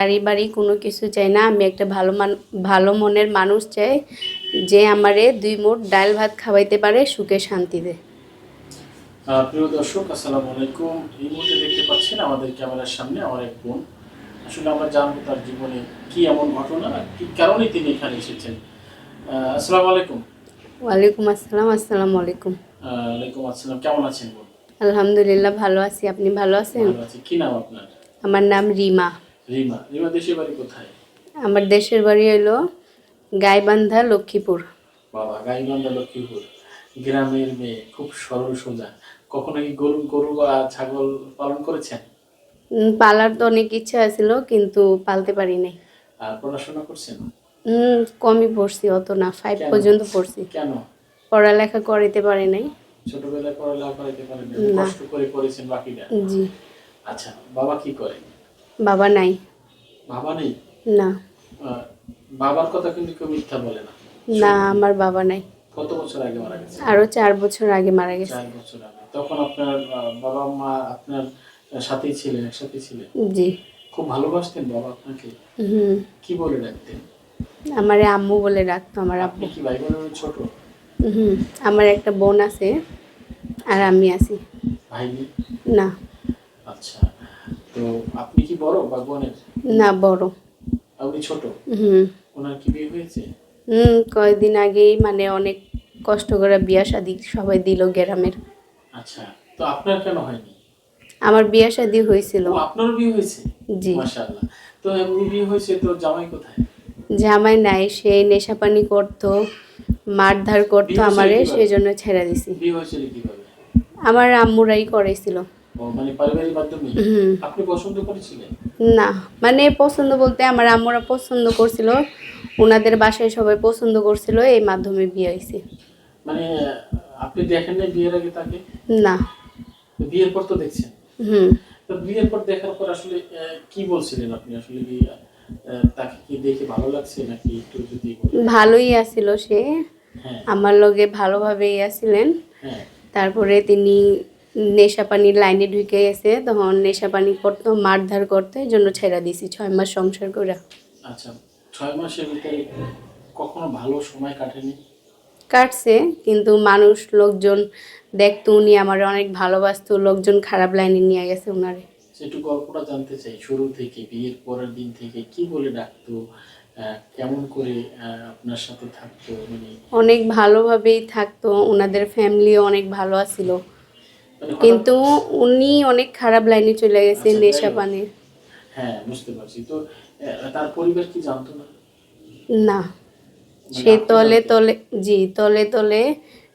বাড়ি বাড়ি কোনো কিছু চাই না। আমি একটা ভালো মান ভালো মনের মানুষ চাই যে আমারে দুই মুঠ ডাল ভাত খাওয়াইতে পারে সুখে শান্তিতে। প্রিয় দর্শক আসসালামু আলাইকুম। এই মুহূর্তে দেখতে পাচ্ছেন আমাদের ক্যামেরার সামনে আমার এক বোন। আসলে আমরা জানব তার জীবনে কি এমন ঘটনা কি কারণে তিনি এখানে এসেছেন। আসসালামু আলাইকুম। ওয়ালাইকুম আসসালাম আসসালামু আলাইকুম। ওয়ালাইকুম আসসালাম। কেমন আছেন বোন? আলহামদুলিল্লাহ ভালো আছি। আপনি ভালো আছেন? ভালো আছি। কি নাম আপনার? আমার নাম রিমা। রিমা রিমা দেশের বাড়ি কোথায়? আমার দেশের বাড়ি হলো গাইবান্ধা লক্ষ্মীপুর। বাবা গাইবান্ধা লক্ষ্মীপুর। গ্রামের মেয়ে খুব সরল সোজা। কখনো কি গরু গরু বা ছাগল পালন করেছেন? পালার তো অনেক ইচ্ছা ছিল কিন্তু পালতে পারি নাই। আর পড়াশোনা করছেন? হুম কমই পড়ছি অত না ফাইভ পর্যন্ত পড়ছি। কেন? পড়ালেখা করাইতে পারি নাই। ছোটবেলায় পড়ালেখা করাইতে পারেন। কষ্ট করে করেছেন বাকিটা? জি। আচ্ছা বাবা কি করে বাবা নাই। বাবা নেই? না। বাবার কথা কিন্তু কেউ মিথ্যা বলে না। না আমার বাবা নাই। কত বছর আগে মারা গেছে? আরও চার বছর আগে মারা গেছে। চার বছর আগে। তখন আপনার বাবা মা আপনার সাথেই ছিলেন একসাথে ছিলেন? জি। খুব ভালোবাসতেন বাবা আপনাকে? হুম। কি বলে ডাকতেন? আমারে আম্মু বলে রাখতো আমার আব্বু। কি ভাই বোনের ছোট? হুম আমার একটা বোন আছে আর আমি আছি। ভাই না। আচ্ছা। তো আপনি কি বড় বা বোনের? না বড়। আপনি ছোট? হুম। ওনার কি বিয়ে হয়েছে? হুম কয়েকদিন আগেই মানে অনেক কষ্ট করে বিয়া শাদি সবাই দিল গ্রামের। আচ্ছা তো আপনার কেন হয়নি? আমার বিয়া শাদি হয়েছিল। ও আপনারও বিয়ে হয়েছে? জি। মাশাআল্লাহ। তো এমনি বিয়ে হয়েছে তো জামাই কোথায়? জামাই নাই সে নেশাপানি করতো মারধার করতো আমারে? সেই জন্য ছেড়ে দিছি। বিয়ে হয়েছিল কীভাবে? আমার আম্মুরাই করাইছিল। ও মানে পারিবারিক মাধ্যমে? আপনি পছন্দ করেছিলেন? না মানে পছন্দ বলতে আমার আম্মুরা পছন্দ করছিল। ওনাদের বাসায় সবাই পছন্দ করছিল এই মাধ্যমে বিয়ে হয়েছে। মানে আপনি দেখেন না বিয়ের আগে তাকে? না। বিয়ের পর তো দেখছেন? হুম। তো বিয়ের পর দেখার পর আসলে কি বলছিলেন আপনি? আসলে কি তাকে কি দেখে ভালো লাগছে নাকি একটু যদি ভালোই আছিল সে। হ্যাঁ। আমার লগে ভালোভাবেই আসছিলেন হ্যাঁ। তারপরে তিনি নেশাপানির লাইনে ঢুকে গেছে তখন নেশাপানি করতো মারধার করতো এই জন্য ছেড়া দিছি ছয় মাস সংসার করে। আচ্ছা ছয় মাসের ভিতরে কখনো ভালো সময় কাটেনি? কাটছে কিন্তু মানুষ লোকজন দেখতো উনি আমার অনেক ভালোবাসতো লোকজন খারাপ লাইনে নিয়ে গেছে ওনারে একটু গল্পটা জানতে চাই শুরু থেকে বিয়ের পরের দিন থেকে কি বলে ডাকতো কেমন করে আপনার সাথে থাকতো মানে? অনেক ভালোভাবেই থাকতো ওনাদের ফ্যামিলিও অনেক ভালো আছিল। কিন্তু উনি অনেক খারাপ লাইনে চলে গেছে নেশা যাই হোক। নেশাপানির হ্যাঁ বুঝতে পারছি। তো তার পরিবার কি জানতো না? না। মানে সে তলে তলে জি তলে তলে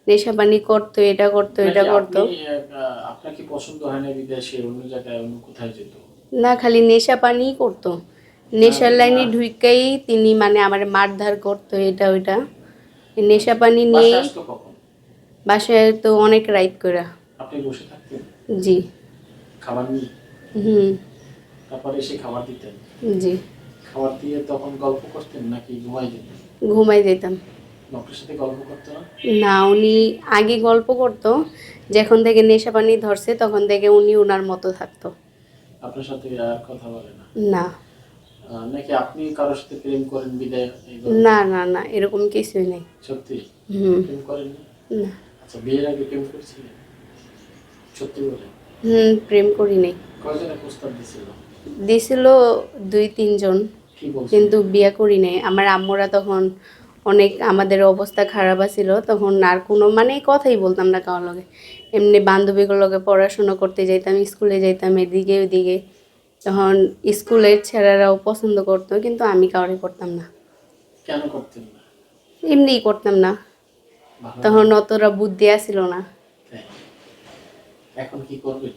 নেশা পানি করতো এটা করতো এটা করতো। আপনি, আহ, আপনার কি পছন্দ হয় না বিদেশে অন্য জায়গায় অন্য কোথায় যেত? না খালি নেশা পানিই করতো। নেশার লাইনে ঢুকেই তিনি মানে আমার মারধার করতো এটা ওইটা। নেশা পানি নিয়ে বাসায় আসতো কখন? বাসায় তো অনেক রাইট করে আপনি বসে থাকতেন? জি। খাবার নিয়ে? হুম। তারপরে এসে খাবার দিতেন? জি। খাবার দিয়ে তখন গল্প করতেন নাকি ঘুমাই যেতেন? ঘুমাই যেতাম। ডক্টরের সাথে গল্প করতো না? না উনি আগে গল্প করতো যখন থেকে নেশা পানি ধরছে তখন থেকে উনি ওনার মতো থাকতো। আপনার সাথে আর কথা বলে না? না। নাকি আপনি কারোর সাথে প্রেম করেন বিদায় না না না এরকম কিছুই নেই। সত্যি? হুম। প্রেম করেন না। আচ্ছা বিয়ের আগে প্রেম করেছিলেন? সত্যি বলে? হুম প্রেম করি নাই কয়জনে প্রস্তাব দিছিল? দিছিল দুই তিনজন। কিন্তু বিয়ে করি নাই আমার আম্মুরা তখন অনেক আমাদের অবস্থা খারাপ আছিল তখন আর কোনো মানে কথাই বলতাম না কারোর লগে। এমনি বান্ধবীগুলোর লগে পড়াশোনা করতে যাইতাম স্কুলে যাইতাম এদিকে ওইদিকে। তখন স্কুলের ছেলেরাও পছন্দ করতো কিন্তু আমি কাউরে করতাম না। কেন করতেন না? এমনিই করতাম না। তখন অতটা বুদ্ধি আসছিল না। এখন কি করবেন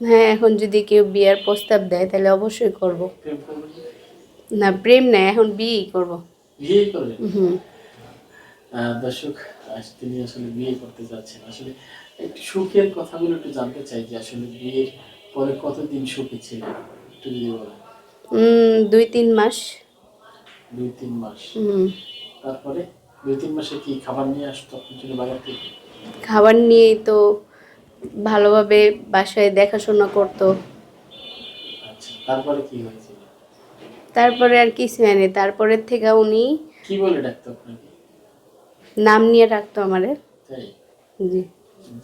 হ্যাঁ এখন যদি কেউ বিয়ের প্রস্তাব দেয় তাহলে অবশ্যই করব। না প্রেম না এখন বিয়েই করব। বিয়েই করবে? হুম। দর্শক তিনি আসলে বিয়ে করতে যাচ্ছেন। আসলে একটু সুখের কথাগুলো একটু জানতে চাই যে আসলে বিয়ের পরে কতদিন সুখী ছিলেন? একটু যদি বলেন। দুই তিন মাস। দুই তিন মাস। হুম। তারপরে দুই তিন মাসে কি খাবার নিয়ে আসতো আপনার জন্য বাজার থেকে? খাবার নিয়েই তো ভালোভাবে বাসায় দেখাশোনা করতো। আচ্ছা তারপরে কি হয়েছিল তারপরে আর কিছু হয়নি। তারপরের থেকে উনি কি বলে ডাকতো আপনাকে? নাম নিয়ে রাখতো আমারে। তাই? জি।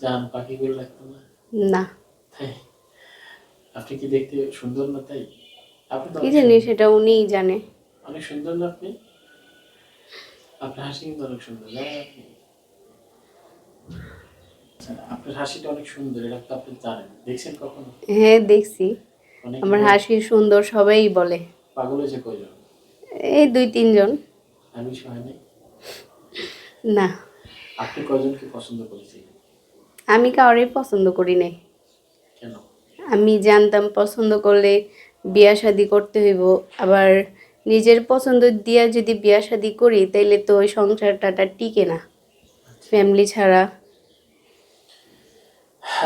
জান পাখি বলে ডাকতো না? না। তাই? আপনি কি দেখতে সুন্দর না তাই? আপনি কি জানি সেটা উনিই জানে। অনেক সুন্দর না আপনি? আপনার হাসি কিন্তু অনেক সুন্দর জানেন আপনি? আপনার হাসিটা অনেক সুন্দর এটা তো আপনি জানেন। দেখছেন কখনো? হ্যাঁ দেখছি। আমার হাসি সুন্দর সবাই বলে। পাগল হয়েছে কয়জন? এই দুই তিনজন। আমি না। আপনি কয়জনকে পছন্দ করেছিলেন? আমি কাউরেই পছন্দ করি নাই। কেন? আমি জানতাম পছন্দ করলে বিয়া শাদি করতে হইব। আবার নিজের পছন্দ দিয়া যদি বিয়া শাদি করি তাইলে তো ওই সংসারটা টিকে না। ফ্যামিলি ছাড়া। হ্যাঁ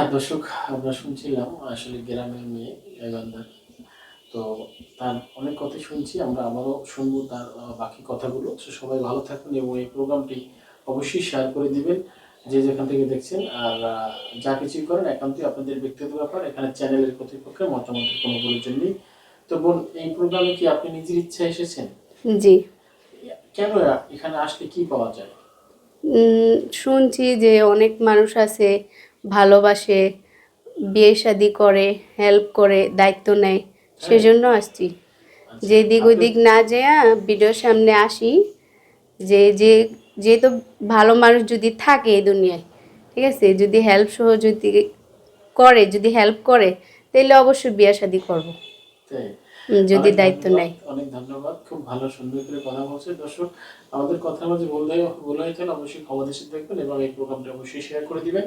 দর্শক আমরা শুনছিলাম আসলে গ্রামের মেয়ে গাইবান্ধার তো তার অনেক কথা শুনছি আমরা আবারও শুনব তার বাকি কথাগুলো। তো সবাই ভালো থাকুন এবং এই প্রোগ্রামটি অবশ্যই শেয়ার করে দিবেন যে যেখান থেকে দেখছেন। আর যা কিছুই করেন একান্তই আপনাদের ব্যক্তিগত ব্যাপার। এখানে চ্যানেলের কর্তৃপক্ষের মতামতের কোনো প্রয়োজন নেই। তো বোন এই প্রোগ্রামে কি আপনি নিজের ইচ্ছা এসেছেন? জি। কেন এখানে আসলে কি পাওয়া যায়? উম, শুনছি যে অনেক মানুষ আছে ভালোবাসে বিয়ে শাদি করে হেল্প করে দায়িত্ব নেয় সেজন্য আসছি। যে দিক ওই দিক না যেয়া ভিডিওর সামনে আসি যে যে যেহেতু ভালো মানুষ যদি থাকে এই দুনিয়ায় ঠিক আছে? যদি হেল্প সহ যদি করে যদি হেল্প করে তাহলে অবশ্যই বিয়ে শাদি করব। যদি দায়িত্ব নেয়। অনেক ধন্যবাদ। খুব ভালো সুন্দর করে কথা বলছে দর্শক আমাদের কথার মাঝে বললে বলে হইতে অবশ্যই ক্ষমা দেশে দেখবেন এবং এই প্রোগ্রামটা অবশ্যই শেয়ার করে দিবেন।